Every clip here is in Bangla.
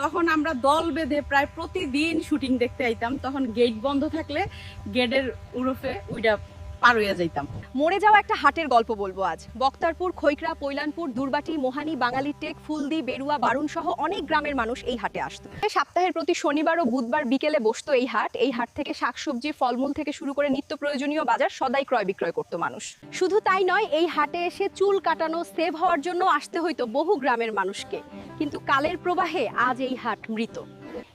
তখন আমরা দল বেঁধে প্রায় প্রতিদিন শুটিং দেখতে আইতাম। তখন গেট বন্ধ থাকলে গেটের উরফে ওইটা পার হইয়া যাইতাম। মরে যাওয়া একটা হাটের গল্প বলব আজ। বক্তারপুর খৈকরা পৈলানপুর, দুর্বাটি, মোহানি, বাঙালি টেক, ফুলদি, বেরুয়া বারুণ সহ অনেক গ্রামের মানুষ এই হাটে আসতো। সপ্তাহের প্রতি শনিবার ও বুধবার বিকেলে বসতো এই হাট। এই হাট থেকে শাকসবজি, ফলমূল থেকে শুরু করে নিত্য প্রয়োজনীয় বাজার সদাই ক্রয় বিক্রয় করতো মানুষ। শুধু তাই নয়, এই হাটে এসে চুল কাটানো, সেভ হওয়ার জন্য আসতে হইতো বহু গ্রামের মানুষকে। কিন্তু কালের প্রবাহে আজ এই হাট মৃত।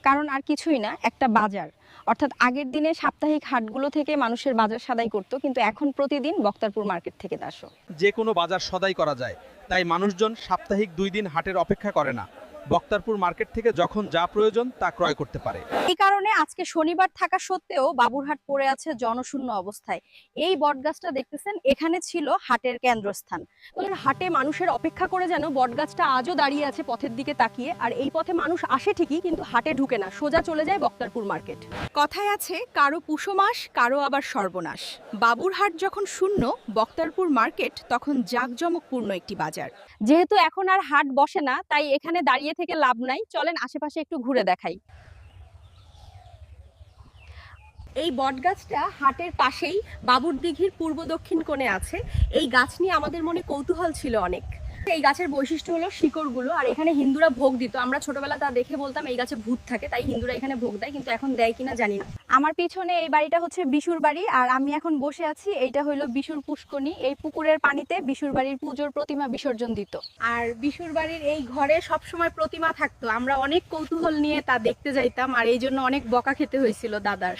কারণ আর কিছুই না, একটা বাজার। অর্থাৎ আগের দিনে সাপ্তাহিক হাটগুলো থেকে মানুষের বাজার সদাই করতো, কিন্তু এখন প্রতিদিন বক্তারপুর মার্কেট থেকে আসো যে কোনো বাজার সদাই করা যায়, তাই মানুষজন সাপ্তাহিক দুই দিন হাটের অপেক্ষা করে না। বক্তারপুর মার্কেট থেকে যখন যা প্রয়োজন তা ক্রয় করতে পারে। এই কারণে আজকে শনিবার থাকা সত্ত্বেও বাবুরহাট পড়ে আছে জনশূন্য অবস্থায়। এই বটগাছটা দেখতেছেন, এখানে ছিল হাটের কেন্দ্রস্থান। হাটে মানুষের অপেক্ষা করে যেন বটগাছটা আজও দাঁড়িয়ে আছে পথের দিকে তাকিয়ে, আর এই পথে মানুষ আসে ঠিকই, কিন্তু হাটে ঢুকে না, সোজা চলে যায় বক্তারপুর মার্কেট। কথায় আছে, কারও পুষো মাস কারও আবার সর্বনাশ। বাবুরহাট যখন শূন্য, বক্তারপুর মার্কেট তখন জাঁকজমকপূর্ণ একটি বাজার। যেহেতু এখন আর হাট বসে না, তাই এখানে দাঁড়িয়ে থেকে লাভ নাই। চলেন আশেপাশে একটু ঘুরে দেখাই। এই বটগাছটা হাটের পাশেই বাবুর দিঘির পূর্ব দক্ষিণ কোণে আছে। এই গাছ নিয়ে আমাদের মনে কৌতূহল ছিল অনেক। এই গাছের বৈশিষ্ট্য হলো শিকড়গুলো, আর এখানে হিন্দুরা ভোগ দিত। আমরা ছোটবেলা তা দেখে বলতাম, এই গাছে ভূত থাকে। তাই হিন্দুরা এখানে ভোগ দেয়, কিন্তু এখন দেয় কিনা জানি না। আমার পিছনে এই বাড়িটা হচ্ছে বিশুর বাড়ি, আর আমি এখন বসে আছি, এইটা হলো বিশুর পুষ্কনি এই পুকুরের পানিতে বিশুর বাড়ির পুজোর প্রতিমা বিসর্জন দিত। আর বিশুর বাড়ির এই ঘরে সব সময় প্রতিমা থাকতো। আমরা অনেক কৌতূহল নিয়ে তা দেখতে যাইতাম, আর এই জন্য অনেক বকা খেতে হয়েছিল দাদার।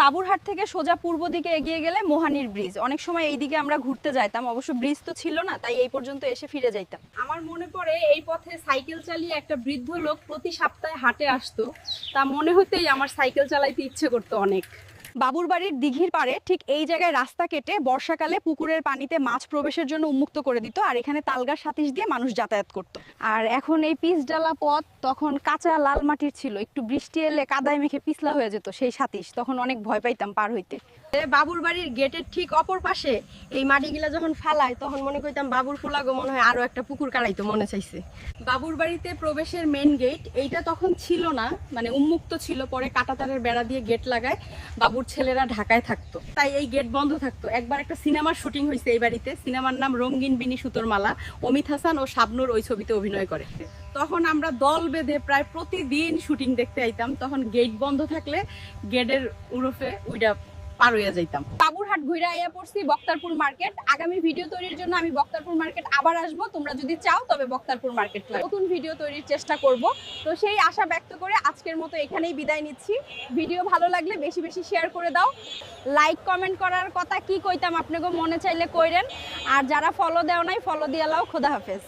বাবুরহাট থেকে সোজা পূর্ব দিকে এগিয়ে গেলে মোহানির ব্রিজ। অনেক সময় এই দিকে আমরা ঘুরতে যাইতাম, অবশ্য ব্রিজ তো ছিল না, তাই এই পর্যন্ত এসে ফিরে যাইতাম। আমার মনে পড়ে এই পথে সাইকেল চালিয়ে একটা বৃদ্ধ লোক প্রতি সপ্তাহে হাটে আসতো। তা মনে হতেই আমার সাইকেল চালাইতে ইচ্ছে করতো অনেক। বাবুর বাড়ির দিঘির পাড়ে ঠিক এই জায়গায় রাস্তা কেটে বর্ষাকালে পুকুরের পানিতে মাছ প্রবেশের জন্য উন্মুক্ত করে দিত আর এখানে তালগাছ সাতিশ দিয়ে মানুষ যাতায়াত করত। আর এখন এই পিচ ডালা পথ তখন কাঁচা লাল মাটির ছিল, একটু বৃষ্টি এলে কাদায় মেখে পিছলা হয়ে যেত সেই সাতিশ, তখন অনেক ভয় পাইতাম পার হইতে। বাবুর বাড়ির গেটের ঠিক অপর পাশে এই মাটিগুলা যখন ফালায়, তখন মনে করতাম বাবুর ফুলাগো মনে হয় আরও একটা পুকুর কাড়াইতো মনে চাইছে। বাবুর বাড়িতে প্রবেশের মেন গেট এইটা তখন ছিল না মানে উন্মুক্ত ছিল, পরে কাটাতারের বেড়া দিয়ে গেট লাগায়, বাবুর ছেলেরা ঢাকায় থাকতো। তাই এই গেট বন্ধ থাকতো। একবার একটা সিনেমার শুটিং হয়েছে এই বাড়িতে। সিনেমার নাম রঙিন বিনি সুতোর মালা। অমিত হাসান ও শাবনুর ওই ছবিতে অভিনয় করে। তখন আমরা দল বেঁধে প্রায় প্রতিদিন শুটিং দেখতে আইতাম। তখন গেট বন্ধ থাকলে গেটের উরফে ওইটা তবে বক্তারপুর মার্কেট নতুন ভিডিও তৈরির চেষ্টা করব। তো সেই আশা ব্যক্ত করে আজকের মতো এখানেই বিদায় নিচ্ছি। ভিডিও ভালো লাগলে বেশি বেশি শেয়ার করে দাও। লাইক কমেন্ট করার কথা কি কইতাম আপনাকে মনে চাইলে কইরেন। আর যারা ফলো দেও নাই ফলো দিয়ে লাও। খোদা হাফেজ।